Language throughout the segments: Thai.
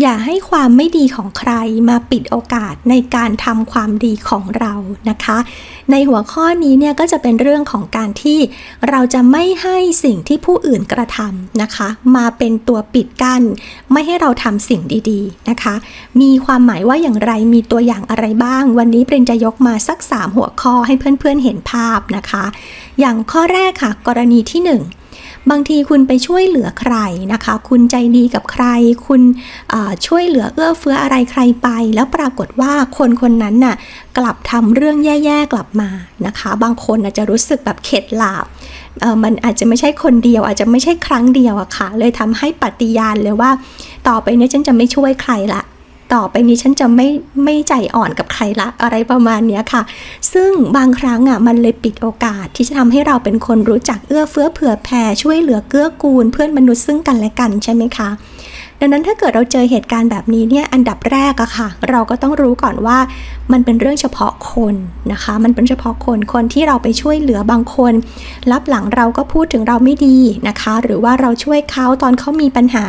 อย่าให้ความไม่ดีของใครมาปิดโอกาสในการทำความดีของเรานะคะ ในหัวข้อนี้เนี่ยก็จะเป็นเรื่องของการที่เราจะไม่ให้สิ่งที่ผู้อื่นกระทำนะคะ มาเป็นตัวปิดกัน้นไม่ให้เราทำสิ่งดีๆนะคะ มีความหมายว่าอย่างไรมีตัวอย่างอะไรบ้าง วันนี้เปรนจะยกมาสัก 3 หัวข้อให้เพื่อนๆเห็นภาพนะคะ อย่างข้อแรกค่ะ กรณีที่ 1 บางทีคุณไปช่วยเหลือใครนะคะ คุณใจดีกับใคร คุณช่วยเหลือเอื้อเฟื้ออะไรใครไป แล้วปรากฏว่าคนคนนั้นน่ะกลับทำเรื่องแย่ๆกลับมานะคะ บางคนอาจจะรู้สึกแบบเข็ดหลาบมันอาจจะไม่ใช่คนเดียว อาจจะไม่ใช่ครั้งเดียวอะค่ะ เลยทำให้ปฏิญาณเลยว่า ต่อไปนี้ฉันจะไม่ช่วยใครละ ต่อไปนี้ฉันจะไม่ไม่ใจอ่อนกับใครละอะไรประมาณนี้ค่ะ ซึ่งบางครั้งอะมันเลยปิดโอกาสที่จะทำให้เราเป็นคนรู้จักเอื้อเฟื้อเผื่อแผ่ช่วยเหลือเกื้อกูล เพื่อนมนุษย์ซึ่งกันและกันใช่ไหมคะ ดังนั้นถ้าเกิดเราเจอเหตุการณ์แบบนี้เนี่ยอันดับแรกอะค่ะ เราก็ต้องรู้ก่อนว่ามันเป็นเรื่องเฉพาะคนนะคะ มันเป็นเฉพาะคนคนที่เราไปช่วยเหลือบางคนรับหลังเราก็พูดถึงเราไม่ดีนะคะ หรือว่าเราช่วยเขาตอนเขามีปัญหา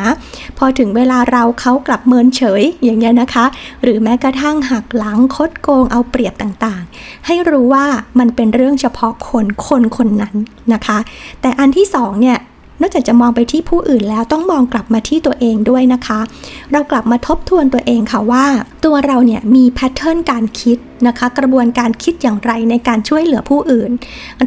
พอถึงเวลาเราเขากลับเมินเฉยอย่างเงี้ยนะคะ หรือแม้กระทั่งหักหลังคดโกงเอาเปรียบต่างๆ ให้รู้ว่ามันเป็นเรื่องเฉพาะคนคนคนนั้นนะคะ แต่อันที่สองเนี่ย นอกจากจะมองไปที่ผู้อื่นแล้วต้องมองกลับมาที่ตัวเองด้วยนะคะ เรากลับมาทบทวนตัวเองค่ะว่าตัวเราเนี่ยมีแพทเทิร์นการคิดนะคะ กระบวนการคิดอย่างไรในการช่วยเหลือผู้อื่น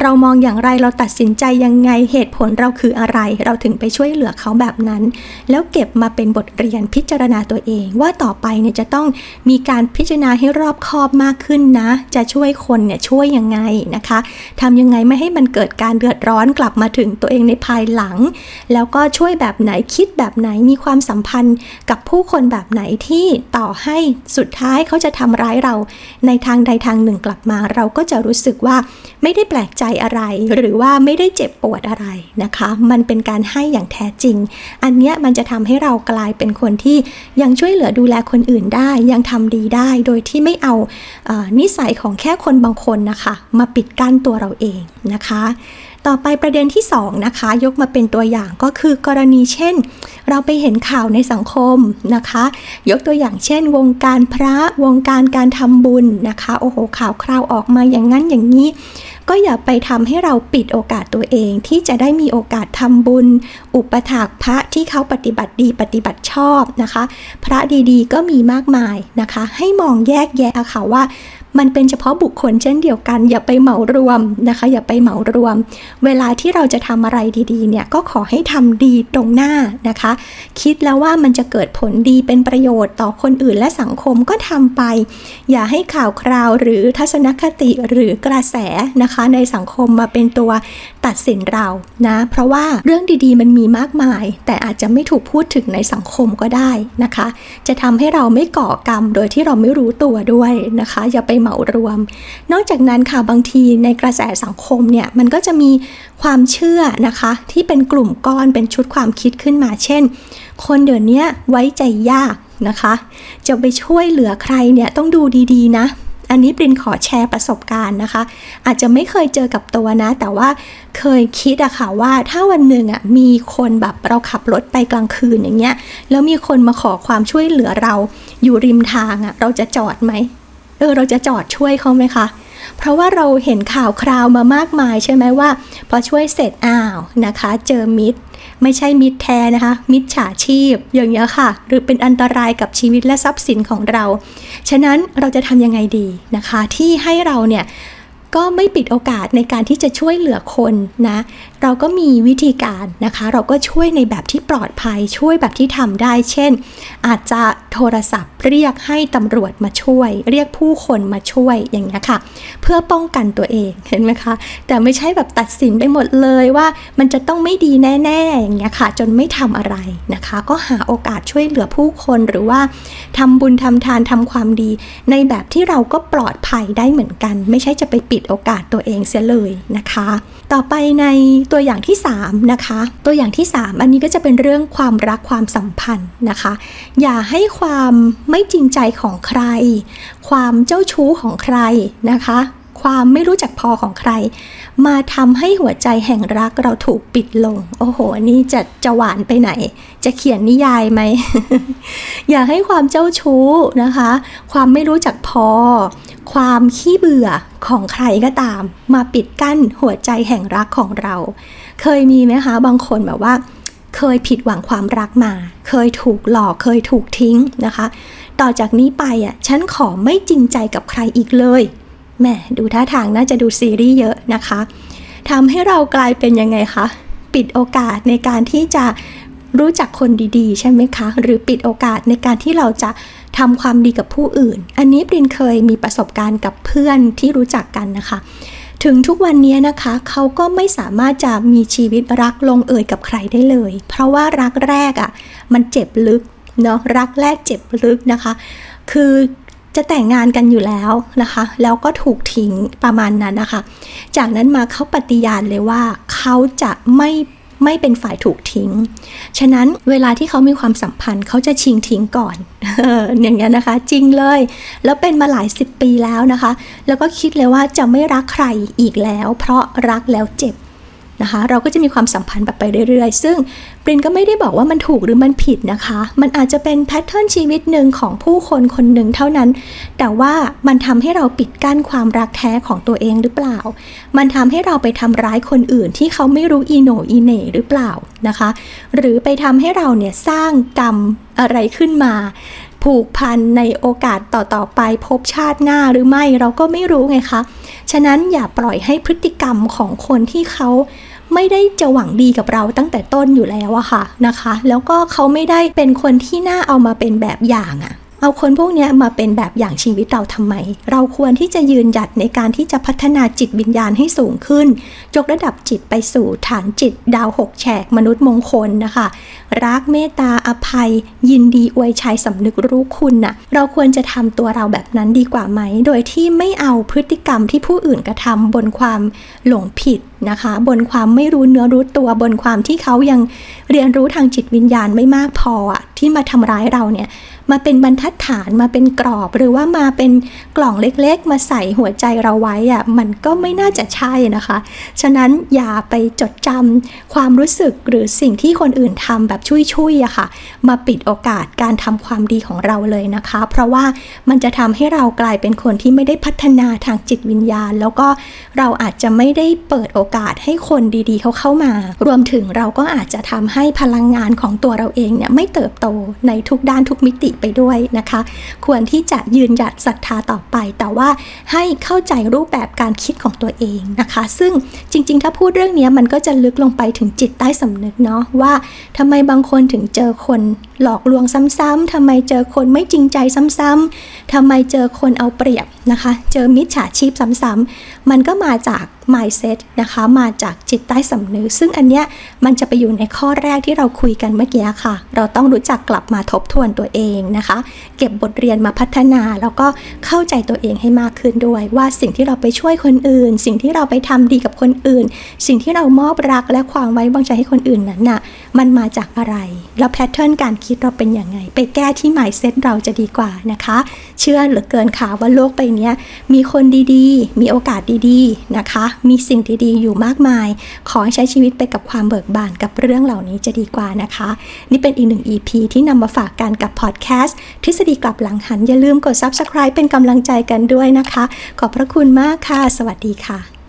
เรามองอย่างไรเราตัดสินใจยังไงเหตุผลเราคืออะไร เราถึงไปช่วยเหลือเขาแบบนั้น แล้วเก็บมาเป็นบทเรียนพิจารณาตัวเอง ว่าต่อไปเนี่ยจะต้องมีการพิจารณาให้รอบคอบมากขึ้นนะ จะช่วยคนเนี่ยช่วยยังไงนะคะทำยังไงไม่ให้มันเกิดการเดือดร้อนกลับมาถึงตัวเองในภายหลัง แล้วก็ช่วยแบบไหนคิดแบบไหนมีความสัมพันธ์กับผู้คนแบบไหนที่ต่อให้สุดท้ายเขาจะทำร้ายเราในทางใดทางหนึ่งกลับมา เราก็จะรู้สึกว่าไม่ได้แปลกใจอะไร หรือว่าไม่ได้เจ็บปวดอะไรนะคะ มันเป็นการให้อย่างแท้จริง อันนี้มันจะทำให้เรากลายเป็นคนที่ยังช่วยเหลือดูแลคนอื่นได้ ยังทำดีได้ โดยที่ไม่เอาอานิสัยของแค่คนบางคนนะคะ มาปิดกั้นตัวเราเองนะคะ ต่อไปประเด็นที่ 2 นะคะ ยกมาเป็นตัวอย่างก็คือกรณีเช่น เราไปเห็นข่าวในสังคมนะคะ ยกตัวอย่างเช่น วงการพระวงการการทำบุญนะคะ โอ้โหข่าวคราวออกมาอย่างนั้นอย่างนี้ ก็อย่าไปทำให้เราปิดโอกาสตัวเอง ที่จะได้มีโอกาสทำบุญ อุปถากพระที่เขาปฏิบัติดีปฏิบัติชอบนะคะ พระดีๆ ก็มีมากมายนะคะ ให้มองแยกแยะค่ะว่า มันเป็นเฉพาะบุคคลเช่นเดียวกัน อย่าไปเหมารวมนะคะ อย่าไปเหมารวม เวลาที่เราจะทำอะไรดีๆเนี่ยก็ขอให้ทำดีตรงหน้านะคะ คิดแล้วว่ามันจะเกิดผลดีเป็นประโยชน์ต่อคนอื่นและสังคมก็ทำไป อย่าให้ข่าวคราวหรือทัศนคติหรือกระแสนะคะ ในสังคมมาเป็นตัวตัดสินเรานะ เพราะว่าเรื่องดีๆ มันมีมากมาย แต่อาจจะไม่ถูกพูดถึงในสังคมก็ได้นะคะ จะทำให้เราไม่ก่อกรรมโดยที่เราไม่รู้ตัวด้วยนะคะ อย่าไปเหมารวม นอกจากนั้นค่ะบางทีในกระแสสังคมเนี่ยมันก็จะมีความเชื่อนะคะ ที่เป็นกลุ่มก้อนเป็นชุดความคิดขึ้นมา เช่น คนเดี๋ยวนี้ไว้ใจยากนะคะ จะไปช่วยเหลือใครเนี่ยต้องดูดีๆ นะอันนี้ปรินขอแชร์ประสบการณ์นะคะ อาจจะไม่เคยเจอกับตัวนะ แต่ว่าเคยคิดอะค่ะว่าถ้าวันหนึ่งอะมีคนแบบเราขับรถไปกลางคืนอย่างเงี้ย แล้วมีคนมาขอความช่วยเหลือเราอยู่ริมทางอะเราจะจอดไหม เออเราจะจอดช่วยเขาไหมคะเพราะว่าเราเห็นข่าวคราวมามากมายใช่ไหมว่า พอช่วยเสร็จอ้าวนะคะ เจอมิดไม่ใช่มิดแท้นะคะ มิดฉาชีพ อย่างเงี้ยค่ะ หรือเป็นอันตรายกับชีวิตและทรัพย์สินของเรา ฉะนั้นเราจะทำยังไงดีนะคะ ที่ให้เราเนี่ยก็ไม่ปิดโอกาสในการที่จะช่วยเหลือคนนะ เราก็มีวิธีการนะคะ เราก็ช่วยในแบบที่ปลอดภัยช่วยแบบที่ทำได้ เช่น อาจจะโทรศัพท์เรียกให้ตำรวจมาช่วย เรียกผู้คนมาช่วยอย่างนี้ค่ะ เพื่อป้องกันตัวเองเห็นไหมคะ แต่ไม่ใช่แบบตัดสินไปหมดเลยว่ามันจะต้องไม่ดีแน่ๆอย่างเงี้ยค่ะ จนไม่ทำอะไรนะคะ ก็หาโอกาสช่วยเหลือผู้คนหรือว่าทำบุญทำทานทำความดี ในแบบที่เราก็ปลอดภัยได้เหมือนกัน ไม่ใช่จะไปปิดโอกาสตัวเองเสียเลยนะคะ ต่อไปในตัวอย่างที่3นะคะตัวอย่างที่ 3 อันนี้ก็จะเป็นเรื่องความรักความสัมพันธ์นะคะ อย่าให้ความไม่จริงใจของใคร ความเจ้าชู้ของใครนะคะ ความไม่รู้จักพอของใคร มาทำให้หัวใจแห่งรักเราถูกปิดลง โอ้โห นี่จะจะหวานไปไหน จะเขียนนิยายไหม อย่าให้ความเจ้าชู้นะคะ ความไม่รู้จักพอ ความขี้เบื่อของใครก็ตาม มาปิดกั้นหัวใจแห่งรักของเรา เคยมีไหมคะบางคนแบบว่าเคยผิดหวังความรักมา เคยถูกหลอก เคยถูกทิ้งนะคะ ต่อจากนี้ไปอะ ฉันขอไม่จริงใจกับใครอีกเลย แหมดูท่าทางน่าจะดูซีรีส์เยอะนะคะทำให้เรากลายเป็นยังไงคะ ปิดโอกาสในการที่จะรู้จักคนดีๆ ใช่ไหมคะ หรือปิดโอกาสในการที่เราจะทำความดีกับผู้อื่น อันนี้ปรินเคยมีประสบการณ์กับเพื่อนที่รู้จักกันนะคะ ถึงทุกวันนี้นะคะ เขาก็ไม่สามารถจะมีชีวิตรักลงเอยกับใครได้เลย เพราะว่ารักแรกอะ่ะ มันเจ็บลึกเนาะรักแรกเจ็บลึกนะคะ คือ จะแต่งงานกันอยู่แล้วนะคะ แล้วก็ถูกทิ้งประมาณนั้นนะคะ จากนั้นมาเขาปฏิญาณเลยว่าเขาจะไม่ไม่เป็นฝ่ายถูกทิ้ง ฉะนั้นเวลาที่เขามีความสัมพันธ์เขาจะชิงทิ้งก่อน อย่างนี้นนะคะ จริงเลย แล้วเป็นมาหลายสิบปีแล้วนะคะ แล้วก็คิดเลยว่าจะไม่รักใครอีกแล้ว เพราะรักแล้วเจ็บ นะคะ เราก็จะมีความสัมพันธ์แบบไปเรื่อยๆ ซึ่งปรินก็ไม่ได้บอกว่ามันถูกหรือมันผิดนะคะ มันอาจจะเป็นแพทเทิร์นชีวิตหนึ่งของผู้คนคนหนึ่งเท่านั้น แต่ว่ามันทำให้เราปิดกั้นความรักแท้ของตัวเองหรือเปล่า มันทำให้เราไปทำร้ายคนอื่นที่เขาไม่รู้อีโหนอีเหน่หรือเปล่านะคะ หรือไปทำให้เราเนี่ยสร้างกรรมอะไรขึ้นมาผูกพันในโอกาสต่อ ๆ ไปพบชาติหน้าหรือไม่เราก็ไม่รู้ไงคะ ฉะนั้นอย่าปล่อยให้พฤติกรรมของคนที่เขา ไม่ได้จะหวังดีกับเราตั้งแต่ต้นอยู่แล้วอะค่ะนะคะ แล้วก็เขาไม่ได้เป็นคนที่น่าเอามาเป็นแบบอย่างอะ เอาคนพวกนี้มาเป็นแบบอย่างชีวิตเราทำไม เราควรที่จะยืนหยัดในการที่จะพัฒนาจิตวิญญาณให้สูงขึ้น ยกระดับจิตไปสู่ฐานจิตดาวหกแฉกมนุษย์มงคลนะคะ รักเมตตาอภัย ยินดีอวยชัยสำนึกรู้คุณน่ะเราควรจะทำตัวเราแบบนั้นดีกว่าไหม โดยที่ไม่เอาพฤติกรรมที่ผู้อื่นกระทำบนความหลงผิดนะคะ บนความไม่รู้เนื้อรู้ตัวบนความที่เขายังเรียนรู้ทางจิตวิญญาณไม่มากพอที่มาทำร้ายเราเนี่ย มาเป็นบรรทัดฐานมาเป็นกรอบ หรือว่ามาเป็นกล่องเล็กๆ มาใส่หัวใจเราไว้อะมันก็ไม่น่าจะใช่นะคะ ฉะนั้นอย่าไปจดจำความรู้สึกหรือสิ่งที่คนอื่นทำแบบชุยๆอะค่ะ มาปิดโอกาสการทำความดีของเราเลยนะคะ เพราะว่ามันจะทำให้เรากลายเป็นคนที่ไม่ได้พัฒนาทางจิตวิญญาณ แล้วก็เราอาจจะไม่ได้เปิดโอกาสให้คนดีๆ เขาเข้ามา รวมถึงเราก็อาจจะทำให้พลังงานของตัวเราเองเนี่ยไม่เติบโตในทุกด้านทุกมิติไปด้วยนะคะ ควรที่จะยืนหยัดศรัทธาต่อไป แต่ว่าให้เข้าใจรูปแบบการคิดของตัวเองนะคะ ซึ่งจริง ๆ ถ้าพูดเรื่องนี้มันก็จะลึกลงไปถึงจิตใต้สำนึกเนาะว่าทำไมบางคนถึงเจอคนหลอกลวงซ้ำๆทำไมเจอคนไม่จริงใจซ้ำๆทำไมเจอคนเอาเปรียบนะคะ เจอมิจฉาชีพซ้ำๆมันก็มาจาก mindset นะคะ มาจากจิตใต้สำนึก ซึ่งอันเนี้ยมันจะไปอยู่ในข้อแรกที่เราคุยกันเมื่อกี้ค่ะ เราต้องรู้จักกลับมาทบทวนตัวเองนะคะ เก็บบทเรียนมาพัฒนาแล้วก็เข้าใจตัวเองให้มากขึ้นด้วย ว่าสิ่งที่เราไปช่วยคนอื่น สิ่งที่เราไปทำดีกับคนอื่น สิ่งที่เรามอบรักและความไว้วางใจให้คนอื่นนั้นน่ะมันมาจากอะไร แล้วแพทเทิร์นการคิดเราเป็นอย่างไง ไปแก้ที่ mindset เราจะดีกว่านะคะ เชื่อเหลือเกินค่ะว่าโลกใบนี้มีคนดีๆ มีโอกาสดีๆนะคะ มีสิ่งดีๆ อยู่มากมาย ขอให้ใช้ชีวิตไปกับความเบิกบานกับเรื่องเหล่านี้จะดีกว่านะคะ นี่เป็นอีกหนึ่ง EP ที่นำมาฝากกันกับพอดแคสต์ทฤษฎีกลับหลังหันอย่าลืมกด Subscribe เป็นกำลังใจกันด้วยนะคะ ขอบพระคุณมากค่ะ สวัสดีค่ะ